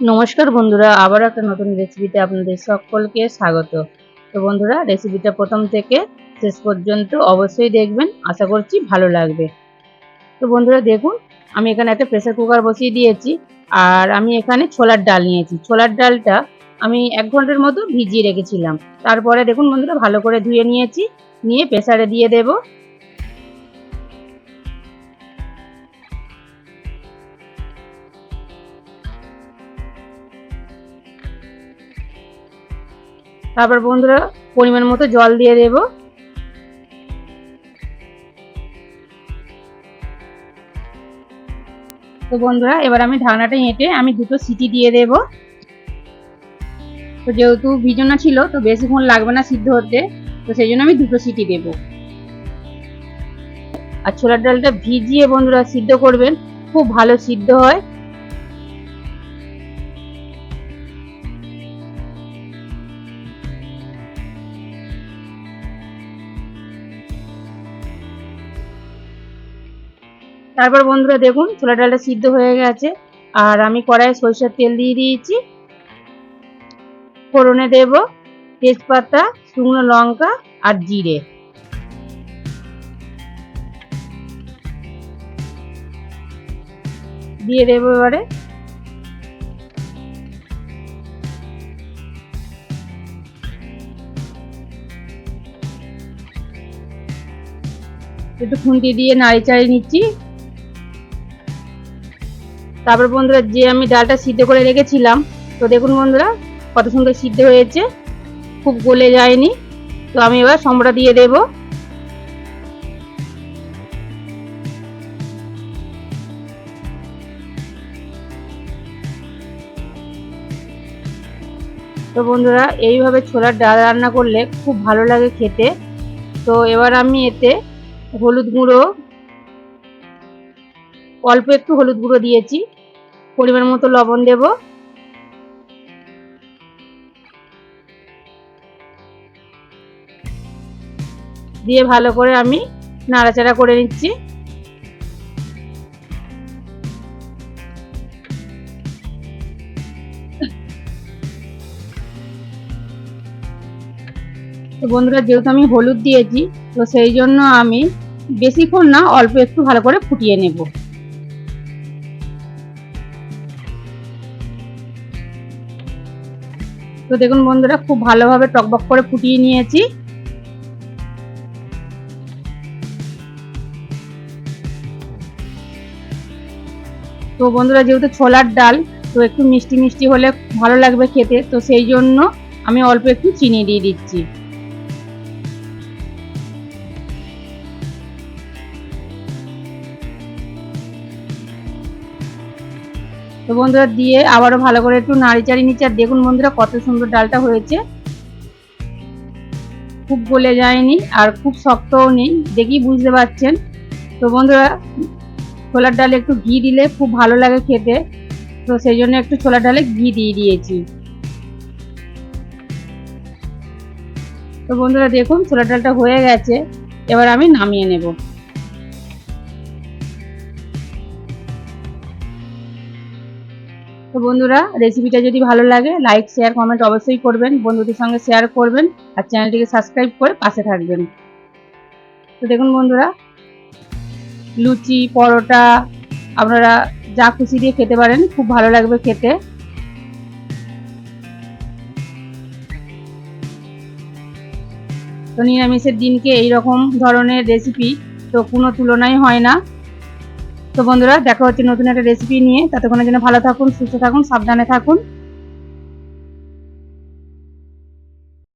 নমস্কার বন্ধুরা, আবার একটা নতুন রেসিপিতে আপনাদের সকলকে স্বাগত। তো বন্ধুরা রেসিপিটা প্রথম থেকে শেষ পর্যন্ত অবশ্যই দেখবেন, আশা করছি ভালো লাগবে। তো বন্ধুরা, দেখুন, আমি এখানে একটা প্রেসার কুকার বসিয়ে দিয়েছি, আর আমি এখানে ছোলার ডাল নিয়েছি। ছোলার ডালটা আমি এক ঘণ্টার মতো ভিজিয়ে রেখেছিলাম। তারপরে দেখুন বন্ধুরা, ভালো করে ধুয়ে নিয়েছি, নিয়ে প্রেসারে দিয়ে দেবো। তারপর বন্ধুরা পরিমাণ মতো জল দিয়ে দেব। তো বন্ধুরা, এবার আমি ঢাকনাটা এঁটে আমি দুটো সিটি দিয়ে দেব। তো যেহেতু ভিজনা ছিল, তো বেশিক্ষণ লাগবে না সিদ্ধ হতে। তো সেই জন্য আমি দুটো সিটি দেব। আর ছোলার ডালটা ভিজিয়ে বন্ধুরা সিদ্ধ করবেন। খুব ভালো সিদ্ধ হয়। তারপর বন্ধুরা দেখুন, ছোলা ডালটা সিদ্ধ হয়ে গেছে। আর আমি কড়াইয়ে সরিষার তেল দিয়ে দিয়েছি। ফোড়নে দেব তেজপাতা, শুকনো লঙ্কা আর জিরে। দিয়ে দেবো এবারে একটু খুন্তি দিয়ে নাড়ি চাড়িয়ে নিচ্ছি। তারপর বন্ধুরা যে আমি ডালটা সিদ্ধ করে রেখেছিলাম, তো দেখুন বন্ধুরা কত সুন্দর সিদ্ধ হয়েছে, খুব গলে যায়নি, তো আমি এবার সম্বরা দিয়ে দেব। তো বন্ধুরা এইভাবে ছোলার ডাল রান্না করলে খুব ভালো লাগে খেতে। তো এবার আমি এতে হলুদ গুঁড়ো, অল্প একটু হলুদ গুঁড়ো দিয়েছি। পরিমাণ মতো লবণ দেব। দিয়ে ভালো করে আমি নাড়াচাড়া করে নিচ্ছি। তো বন্ধুরা, যেহেতু আমি হলুদ দিয়েছি, তো সেই জন্য আমি বেশিক্ষণ না, অল্প একটু ভালো করে ফুটিয়ে নেব। তো দেখুন বন্ধুরা, খুব ভালোভাবে টকবক করে ফুটিয়ে নিয়েছি। তো বন্ধুরা, যেহেতু ছোলার ডাল, তো একটু মিষ্টি মিষ্টি হলে ভালো লাগবে খেতে, তো সেই জন্য আমি অল্প একটু চিনি দিয়ে দিচ্ছি। তো বন্ধুরা দিয়ে আবারও ভালো করে একটু নাড়ি চাড়ি নিচ্ছে আর দেখুন বন্ধুরা কত সুন্দর ডালটা হয়েছে। খুব গলে যায়নি আর খুব শক্তও নেই দেখি বুঝতে পারছেন। তো বন্ধুরা, ছোলার ডালে একটু ঘি দিলে খুব ভালো লাগে খেতে। তো সেই জন্য একটু ছোলার ডালে ঘি দিয়ে দিয়েছি। তো বন্ধুরা দেখুন ছোলার ডালটা হয়ে গেছে, এবার আমি নামিয়ে নেব। তো বন্ধুরা রেসিপিটা যদি ভালো লাগে লাইক শেয়ার কমেন্ট অবশ্যই করবেন, বন্ধুদের সঙ্গে শেয়ার করবেন, আর চ্যানেলটিকে সাবস্ক্রাইব করে পাশে থাকবেন। তো দেখুন বন্ধুরা, লুচি, পরোটা, আপনারা যা খুশি দিয়ে খেতে পারেন, খুব ভালো লাগবে খেতে। তো নিরামিষের দিনকে এই রকম ধরনের রেসিপি তো কোনো তুলনাই হয় না। তো বন্ধুরা, দেখা হচ্ছে নতুন একটা রেসিপি নিয়ে। ততক্ষণের জন্য ভালো থাকুন, সুস্থ থাকুন, সাবধানে থাকুন।